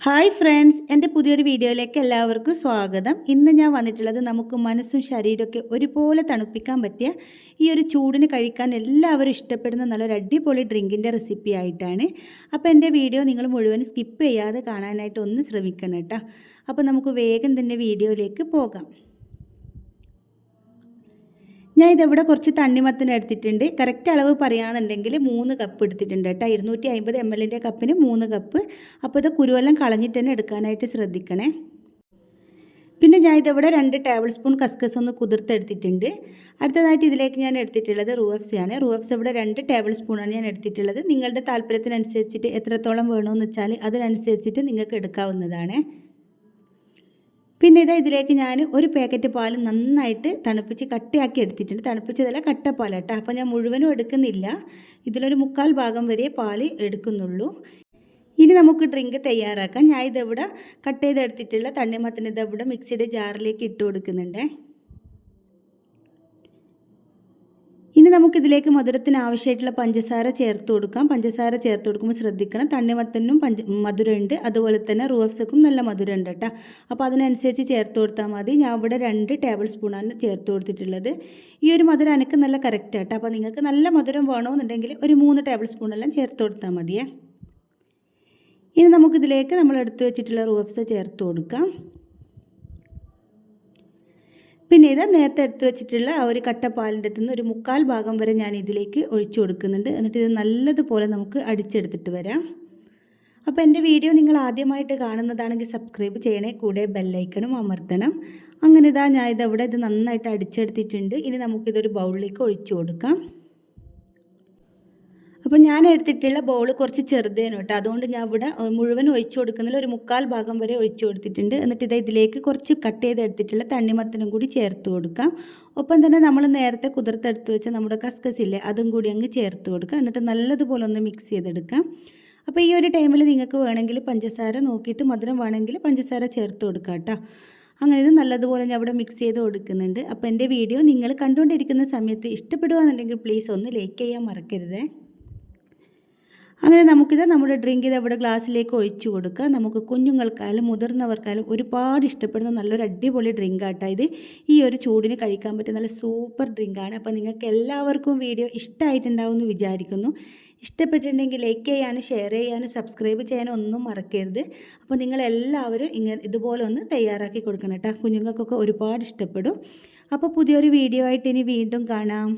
Hi friends എന്റെ പുതിയൊരു വീഡിയോയിലേക്ക് എല്ലാവർക്കും സ്വാഗതം. ഇന്ന് ഞാൻ വന്നിട്ടുള്ളത് നമുക്ക് മനസ്സും ശരീരമൊക്കെ ഒരുപോലെ തണുപ്പിക്കാൻ പറ്റിയ ഈ ഒരു ചൂടിന് കഴിക്കാൻ എല്ലാവരും ഇഷ്ടപ്പെടുന്ന നല്ലൊരു അടിപൊളി ഡ്രിങ്കിന്റെ റെസിപ്പി ആയിട്ടാണ്. അപ്പോൾ എന്റെ വീഡിയോ നിങ്ങൾ മുഴുവൻ സ്കിപ്പ് ചെയ്യാതെ കാണാനായിട്ട് ഒന്ന് ശ്രമിക്കണം കേട്ടോ. അപ്പോൾ നമുക്ക് വേഗം തന്നെ വീഡിയോയിലേക്ക് പോകാം. ഞാൻ ഇതെവിടെ കുറച്ച് തണ്ണിമത്തിന് എടുത്തിട്ടുണ്ട്. കറക്റ്റ് അളവ് പറയുകയാണെന്നുണ്ടെങ്കിൽ മൂന്ന് കപ്പ് എടുത്തിട്ടുണ്ട് കേട്ടോ. ഇരുന്നൂറ്റി അമ്പത് എം എല്ലിന്റെ കപ്പിന് മൂന്ന് കപ്പ് അപ്പോൾ ഇത് കുരുവെല്ലാം കളഞ്ഞിട്ട് തന്നെ എടുക്കാനായിട്ട് ശ്രദ്ധിക്കണേ. പിന്നെ ഞാൻ ഇതവിടെ രണ്ട് ടേബിൾ സ്പൂൺ കസ്കസ് ഒന്ന് കുതിർത്തെടുത്തിട്ടുണ്ട്. അടുത്തതായിട്ട് ഇതിലേക്ക് ഞാൻ എടുത്തിട്ടുള്ളത് സി ആണ്. റൂഎഫ്സ് ഇവിടെ രണ്ട് ടേബിൾ സ്പൂണാണ് ഞാൻ എടുത്തിട്ടുള്ളത്. നിങ്ങളുടെ താല്പര്യത്തിനനുസരിച്ചിട്ട് എത്രത്തോളം വേണമെന്ന് വെച്ചാൽ അതിനനുസരിച്ചിട്ട് നിങ്ങൾക്ക് എടുക്കാവുന്നതാണ്. പിന്നെ ഇതാ ഇതിലേക്ക് ഞാൻ ഒരു പാക്കറ്റ് പാൽ നന്നായിട്ട് തണുപ്പിച്ച് കട്ടയാക്കി എടുത്തിട്ടുണ്ട്. തണുപ്പിച്ചതല്ല കട്ടപ്പാൽ കേട്ടോ. അപ്പോൾ ഞാൻ മുഴുവനും എടുക്കുന്നില്ല. ഇതിലൊരു മുക്കാൽ ഭാഗം വരെ പാൽ എടുക്കുന്നുള്ളൂ. ഇനി നമുക്ക് ഡ്രിങ്ക് തയ്യാറാക്കാം. ഞാൻ ഇതെവിടെ കട്ട് ചെയ്തെടുത്തിട്ടുള്ള തണ്ണിമത്തിന് ഇതെവിടെ മിക്സിയുടെ ജാറിലേക്ക് ഇട്ട് കൊടുക്കുന്നുണ്ട്. ഇനി നമുക്കിതിലേക്ക് മധുരത്തിന് ആവശ്യമായിട്ടുള്ള പഞ്ചസാര ചേർത്ത് കൊടുക്കാം. പഞ്ചസാര ചേർത്ത് കൊടുക്കുമ്പോൾ ശ്രദ്ധിക്കണം. തണ്ണിമത്തനും പഞ്ച മധുരമുണ്ട്. അതുപോലെ തന്നെ റൂഫ്സക്കും നല്ല മധുരമുണ്ട് കേട്ടോ. അപ്പോൾ അതിനനുസരിച്ച് ചേർത്ത് കൊടുത്താൽ മതി. ഞാൻ ഇവിടെ രണ്ട് ടേബിൾ സ്പൂണാണ് ചേർത്ത് കൊടുത്തിട്ടുള്ളത്. ഈ ഒരു മധുരം എനിക്ക് നല്ല കറക്റ്റ് കേട്ടോ അപ്പോൾ നിങ്ങൾക്ക് നല്ല മധുരം വേണമെന്നുണ്ടെങ്കിൽ ഒരു മൂന്ന് ടേബിൾ സ്പൂണെല്ലാം ചേർത്ത് കൊടുത്താൽ മതിയേ. ഇനി നമുക്കിതിലേക്ക് നമ്മൾ എടുത്തു വെച്ചിട്ടുള്ള റൂഫ്സ് ചേർത്ത് കൊടുക്കാം. പിന്നെ ഇത് നേരത്തെ എടുത്തു വെച്ചിട്ടുള്ള ആ ഒരു കട്ടപ്പാലിന്റെ അടുത്ത് ഒരു മുക്കാൽ ഭാഗം വരെ ഞാൻ ഇതിലേക്ക് ഒഴിച്ചു കൊടുക്കുന്നുണ്ട്. എന്നിട്ട് ഇത് നല്ലതുപോലെ നമുക്ക് അടിച്ചെടുത്തിട്ട് വരാം. അപ്പോൾ എന്റെ വീഡിയോ നിങ്ങൾ ആദ്യമായിട്ട് കാണുന്നതാണെങ്കിൽ സബ്സ്ക്രൈബ് ചെയ്യണേ കൂടെ ബെല്ലൈക്കണും അമർത്തണം. അങ്ങനെ ഇതാ ഞാൻ ഇതവിടെ ഇത് നന്നായിട്ട് അടിച്ചെടുത്തിട്ടുണ്ട്. ഇനി നമുക്കിതൊരു ബൗളിലേക്ക് ഒഴിച്ചു കൊടുക്കാം. അപ്പോൾ ഞാൻ എടുത്തിട്ടുള്ള ബൗൾ കുറച്ച് ചെറുതേനു കേട്ടോ. അതുകൊണ്ട് ഞാൻ ഇവിടെ മുഴുവൻ ഒഴിച്ചു കൊടുക്കുന്നില്ല ഒരു മുക്കാൽ ഭാഗം വരെ ഒഴിച്ചു കൊടുത്തിട്ടുണ്ട്. എന്നിട്ട് ഇത് ഇതിലേക്ക് കുറച്ച് കട്ട് ചെയ്ത് എടുത്തിട്ടുള്ള തണ്ണിമത്തനും കൂടി ചേർത്ത് കൊടുക്കാം. ഒപ്പം തന്നെ നമ്മൾ നേരത്തെ കുതിർത്തെടുത്ത് വെച്ച നമ്മുടെ കസ്കസില്ലേ അതും കൂടി അങ്ങ് ചേർത്ത് കൊടുക്കുക എന്നിട്ട് നല്ലതുപോലെ ഒന്ന് മിക്സ് ചെയ്തെടുക്കാം. അപ്പോൾ ഈ ഒരു ടൈമിൽ നിങ്ങൾക്ക് വേണമെങ്കിൽ പഞ്ചസാര നോക്കിയിട്ട് മധുരം വേണമെങ്കിൽ പഞ്ചസാര ചേർത്ത് കൊടുക്കാം കേട്ടോ. അങ്ങനെ ഇത് നല്ലതുപോലെ ഞാൻ അവിടെ മിക്സ് ചെയ്ത് കൊടുക്കുന്നുണ്ട്. അപ്പോൾ എന്റെ വീഡിയോ നിങ്ങൾ കണ്ടുകൊണ്ടിരിക്കുന്ന സമയത്ത് ഇഷ്ടപ്പെടുകയെന്നുണ്ടെങ്കിൽ പ്ലീസ് ഒന്ന് ലൈക്ക് ചെയ്യാൻ മറക്കരുതേ. അങ്ങനെ നമുക്കിത് നമ്മുടെ ഡ്രിങ്ക് ഇത് അവിടെ ഗ്ലാസ്സിലേക്ക് ഒഴിച്ചു കൊടുക്കുക. നമുക്ക് കുഞ്ഞുങ്ങൾക്കായാലും മുതിർന്നവർക്കായാലും ഒരുപാട് ഇഷ്ടപ്പെടുന്ന നല്ലൊരു അടിപൊളി ഡ്രിങ്ക് ആട്ടോ ഇത്. ഈ ഒരു ചൂടിന് കഴിക്കാൻ പറ്റിയ നല്ല സൂപ്പർ ഡ്രിങ്കാണ് അപ്പോൾ നിങ്ങൾക്ക് എല്ലാവർക്കും വീഡിയോ ഇഷ്ടമായിട്ടുണ്ടാവും എന്ന് വിചാരിക്കുന്നു. ഇഷ്ടപ്പെട്ടിട്ടുണ്ടെങ്കിൽ ലൈക്ക് ചെയ്യാനും ഷെയർ ചെയ്യാനും സബ്സ്ക്രൈബ് ചെയ്യാനും ഒന്നും മറക്കരുത്. അപ്പോൾ നിങ്ങളെല്ലാവരും ഇങ്ങനെ ഇതുപോലെ ഒന്ന് തയ്യാറാക്കി കൊടുക്കണം കേട്ടോ. കുഞ്ഞുങ്ങൾക്കൊക്കെ ഒരുപാട് ഇഷ്ടപ്പെടും. അപ്പോൾ പുതിയൊരു വീഡിയോ ആയിട്ട് ഇനി വീണ്ടും കാണാം.